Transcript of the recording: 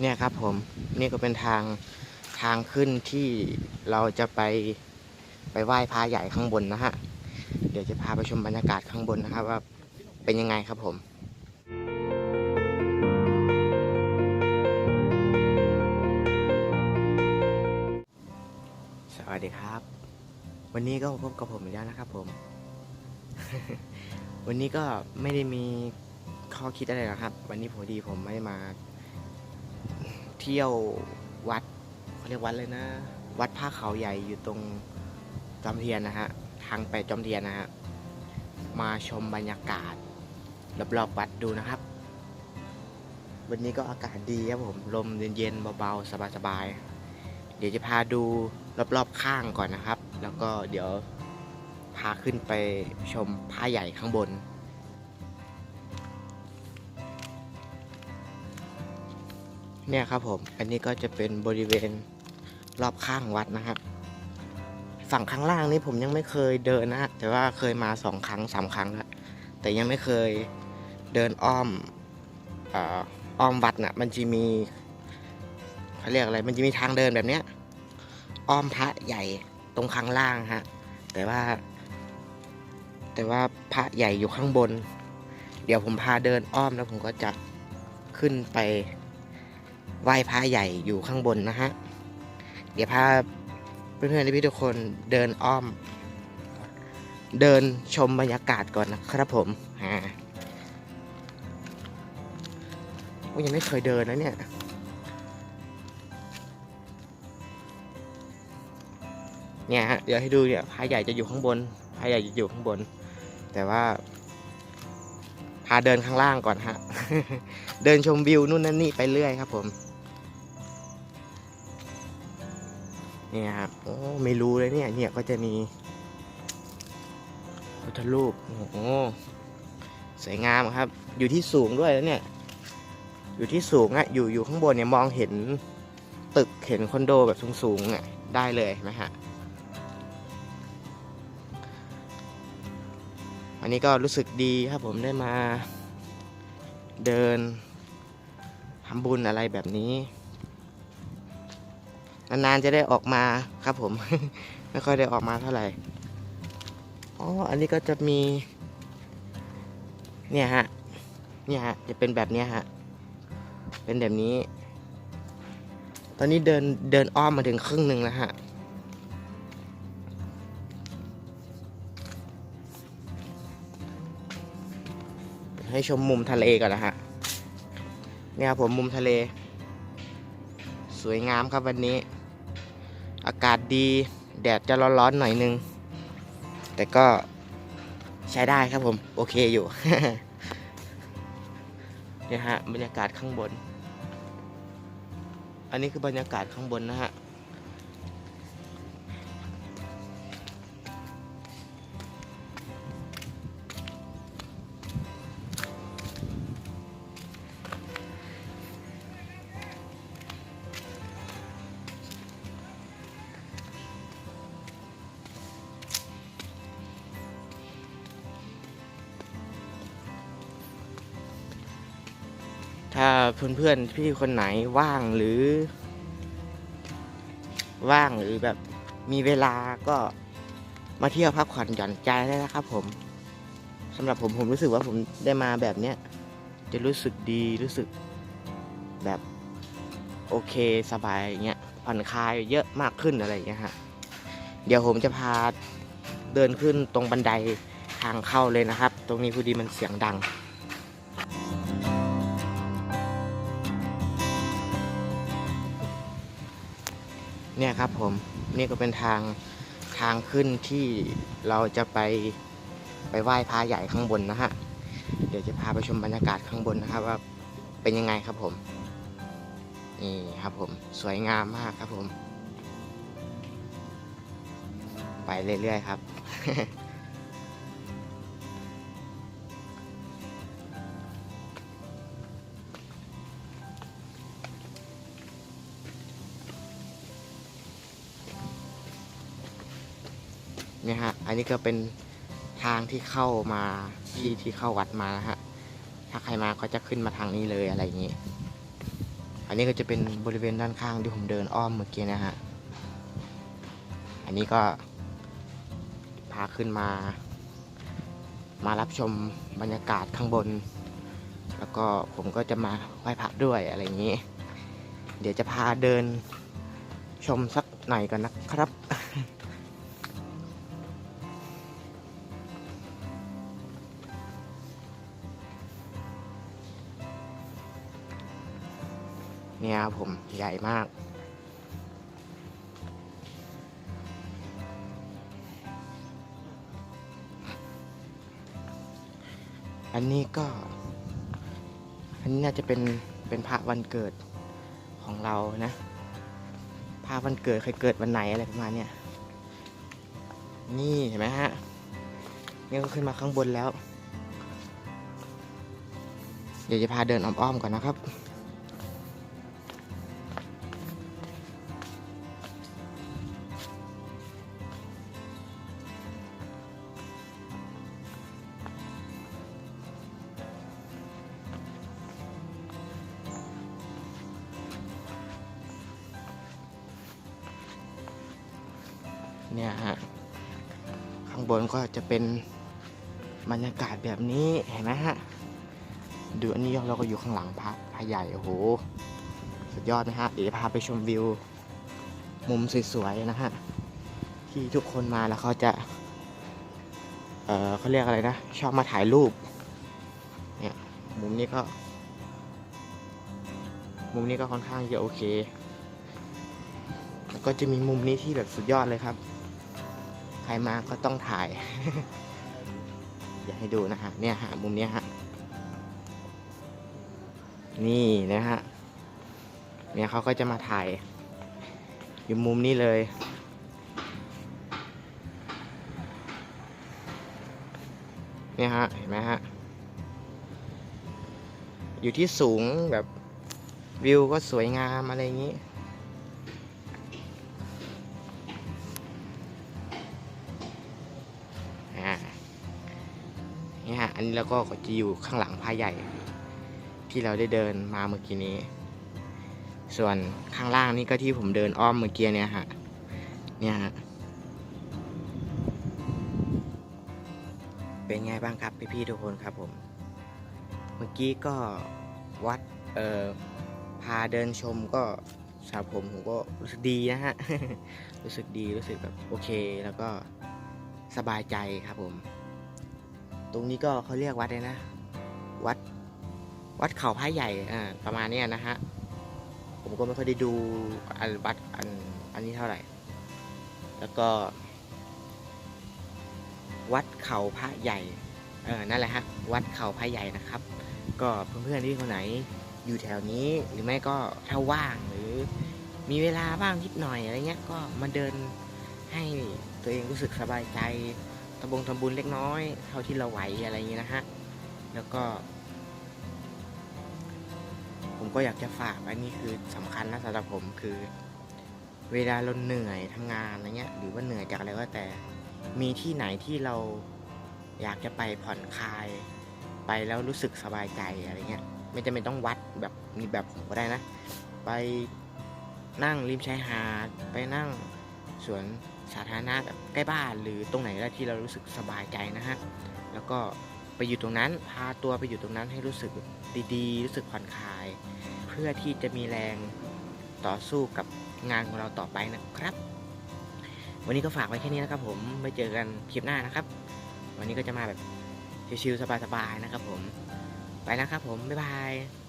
เนี่ยครับผมนี่ก็เป็นทางทางขึ้นที่เราจะไปไปไหว้พระใหญ่ข้างบนนะฮะ เดี๋ยวจะพาไปชมบรรยากาศข้างบนนะครับว่าเป็นยังไงครับผมสวัสดีครับ วันนี้ก็พบกับผมอีกแล้วนะครับผม วันนี้ก็ไม่ได้มีข้อคิดอะไรหรอกครับ วันนี้พอดีผมไม่ได้มา เที่ยววัดเขาเรียกวัดเลยนะ วัดผ้าเขาใหญ่อยู่ตรงจอมเทียนนะฮะ ทางไปจอมเทียนนะฮะ มาชมบรรยากาศรอบๆวัดดูนะครับ วันนี้ก็อากาศดีครับผม ลมเย็นๆเบาๆสบายๆ เดี๋ยวจะพาดูรอบๆข้างก่อนนะครับ แล้วก็เดี๋ยวพาขึ้นไปชมผ้าใหญ่ข้างบน เนี่ยครับผม อันนี้ก็จะเป็นบริเวณรอบข้างวัดนะครับ ฝั่งข้างล่างนี่ผมยังไม่เคยเดินนะ แต่ว่าเคยมาสองครั้งสามครั้งแล้ว แต่ยังไม่เคยเดินอ้อมอ่ออ้อมวัดน่ะ มันจะมีเขาเรียกอะไร มันจะมีทางเดินแบบเนี้ย อ้อมพระใหญ่ตรงข้างล่างฮะ แต่ว่า แต่ว่าพระใหญ่อยู่ข้างบน เดี๋ยวผมพาเดินอ้อมแล้วผมก็จะขึ้นไป ไหว้พระใหญ่อยู่ข้างบนนะฮะ เดี๋ยวพาเพื่อนๆพี่ทุกคนเดินอ้อม เดินชมบรรยากาศก่อนนะครับผมอ่าโอ้ยังไม่เคยเดินนะเนี่ย เนี่ยฮะ เดี๋ยวให้ดูเนี่ยพระใหญ่จะอยู่ข้างบนพระใหญ่จะอยู่ข้างบน แต่ว่า พาเดินข้างล่างก่อนฮะ เดินชมวิวนู่นนั่นนี่ไปเรื่อยครับผม เนี่ยครับโอ้ไม่รู้เลยเนี่ย เนี่ยก็จะมีพุทธรูปโอ้โหสวยงามครับ อยู่ที่สูงด้วยแล้วเนี่ย อยู่ที่สูงอะอยู่อยู่ข้างบนเนี่ยมองเห็นตึกเห็นคอนโดแบบสูงๆอะได้เลยไหมฮะวันนี้ก็รู้สึกดีครับผมได้มาเดินทำบุญอะไรแบบนี้ นานๆจะได้ออกมาครับผม ไม่ค่อยได้ออกมาเท่าไหร่อ๋ออันนี้ก็จะมี เนี่ยฮะเนี่ยฮะจะเป็นแบบนี้ฮะเป็นแบบนี้ ตอนนี้เดินเดินอ้อมมาถึงครึ่งหนึ่งแล้วฮะให้ชมมุมทะเลก่อนนะฮะเนี่ยครับผมมุมทะเล สวยงามครับวันนี้ากาศดี แดดจะร้อนๆหน่อยนึง แต่ก็ใช้ได้ครับผม โอเคอยู่เนี่ยฮะบรรยากาศข้างบน อันนี้คือบรรยากาศข้างบนนะฮะ ถ้าเพื่อนๆพี่คนไหนว่างหรือ ว่างหรือแบบมีเวลาก็มาเที่ยวพักผ่อนหย่อนใจได้นะครับ ผมสำหรับผมผมรู้สึกว่าผมได้มาแบบเนี้ยจะรู้สึกดีรู้สึกแบบโอเคสบายเงี้ยผ่อนคลายเยอะมากขึ้นอะไรเงี้ยฮะเดี๋ยวผมจะพาเดินขึ้นตรงบันไดทางเข้าเลยนะครับ ตรงนี้พอดีมันเสียงดัง เนี่ยครับผมนี่ก็เป็นทางทางขึ้นที่เราจะไปไปไหว้พระใหญ่ข้างบนนะฮะเดี๋ยวจะพาไปชมบรรยากาศข้างบนนะครับว่าเป็นยังไงครับผมนี่ครับผมสวยงามมากครับผม ไปเรื่อยๆครับ เนี่ยฮะ อันนี้ก็เป็นทางที่เข้ามาที่ที่เข้าวัดมานะฮะ ถ้าใครมาก็จะขึ้นมาทางนี้เลยอะไรอย่างนี้ อันนี้ก็จะเป็นบริเวณด้านข้างที่ผมเดินอ้อมเมื่อกี้นะฮะ อันนี้ก็พาขึ้นมา มารับชมบรรยากาศข้างบน แล้วก็ผมก็จะมาไหว้พระด้วยอะไรอย่างนี้ เดี๋ยวจะพาเดินชมสักหน่อยก่อนนะครับ เนี่ยครับผมใหญ่มากอันนี้ก็ อันนี้น่าจะเป็น เป็นพระวันเกิดของเรานะ พระวันเกิดใครเกิดวันไหนอะไรประมาณเนี้ย นี่เห็นไหมฮะ นี่ก็ขึ้นมาข้างบนแล้ว เดี๋ยวจะพาเดินอ้อมๆก่อนนะครับ เนี่ยฮะ ข้างบนก็จะเป็นบรรยากาศแบบนี้เห็นไหมฮะ ดูอันนี้เราก็อยู่ข้างหลังพระพระใหญ่โอ้โห สุดยอดนะฮะ เดี๋ยวพาไปชมวิว มุมสวยๆนะฮะ ที่ทุกคนมาแล้วเขาจะ เออเขาเรียกอะไรนะ ชอบมาถ่ายรูป เนี่ย มุมนี้ก็ มุมนี้ก็ค่อนข้างจะโอเค แล้วก็จะมีมุมนี้ที่แบบสุดยอดเลยครับ ใครมาก็ต้องถ่าย อยากให้ดูนะฮะ เนี่ยฮะมุมเนี้ยฮะ นี่นะฮะ เนี่ยเขาก็จะมาถ่าย อยู่มุมนี้เลย เนี่ยฮะ เห็นไหมฮะ อยู่ที่สูงแบบวิวก็สวยงามอะไรอย่างนี้ นี่ฮะอันนี้เราก็จะอยู่ข้างหลังพาใหญ่ ที่เราได้เดินมาเมื่อกี้นี้ ส่วนข้างล่างนี่ก็ที่ผมเดินอ้อมเมื่อกี้เนี่ยฮะเนี่ยฮะเป็นไงบ้างครับพี่ๆทุกคนครับผม เมื่อกี้ก็วัดเอ่อพาเดินชมก็สำหรับผมผมก็รู้สึกดีนะฮะ รู้สึกดีรู้สึกแบบโอเคแล้วก็สบายใจครับผม ตรงนี้ก็เขาเรียกวัดเลยนะ วัด วัดเขาพระใหญ่อ่าประมาณเนี้ยนะฮะ ผมก็ไม่ค่อยได้ดูอันวัดอันอันนี้เท่าไหร่ แล้วก็ วัดเขาพระใหญ่เออนั่นแหละฮะ วัดเขาพระใหญ่นะครับ ก็เพื่อนๆที่คนไหนอยู่แถวนี้หรือไม่ก็ถ้าว่างหรือ มีเวลาบ้างนิดหน่อยอะไรเงี้ยก็มาเดินให้ตัวเองรู้สึกสบายใจ ทบงทำบุญเล็กน้อย เท่าที่เราไหวอะไรอย่างงี้นะฮะ แล้วก็ ผมก็อยากจะฝากอันนี้คือสำคัญนะสำหรับผมคือ เวลาเราเหนื่อยทำงานอะไรเงี้ย หรือว่าเหนื่อยจากอะไรก็แต่ มีที่ไหนที่เราอยากจะไปผ่อนคลาย ไปแล้วรู้สึกสบายใจอะไรเงี้ย ไม่จำเป็นต้องวัดแบบมีแบบผมก็ได้นะ ไปนั่งริมชายหาดไปนั่งสวน สาธารณะแบบใกล้บ้านหรือตรงไหนก็ได้ที่เรารู้สึกสบายใจนะฮะแล้วก็ไปอยู่ตรงนั้นพาตัวไปอยู่ตรงนั้นให้รู้สึกดีๆ รู้สึกผ่อนคลาย เพื่อที่จะมีแรงต่อสู้กับงานของเราต่อไปนะครับ วันนี้ก็ฝากไว้แค่นี้นะครับผมไว้เจอกันคลิปหน้านะครับ วันนี้ก็จะมาแบบชิวๆสบายๆนะครับผมไปแล้วครับผมบ๊ายบาย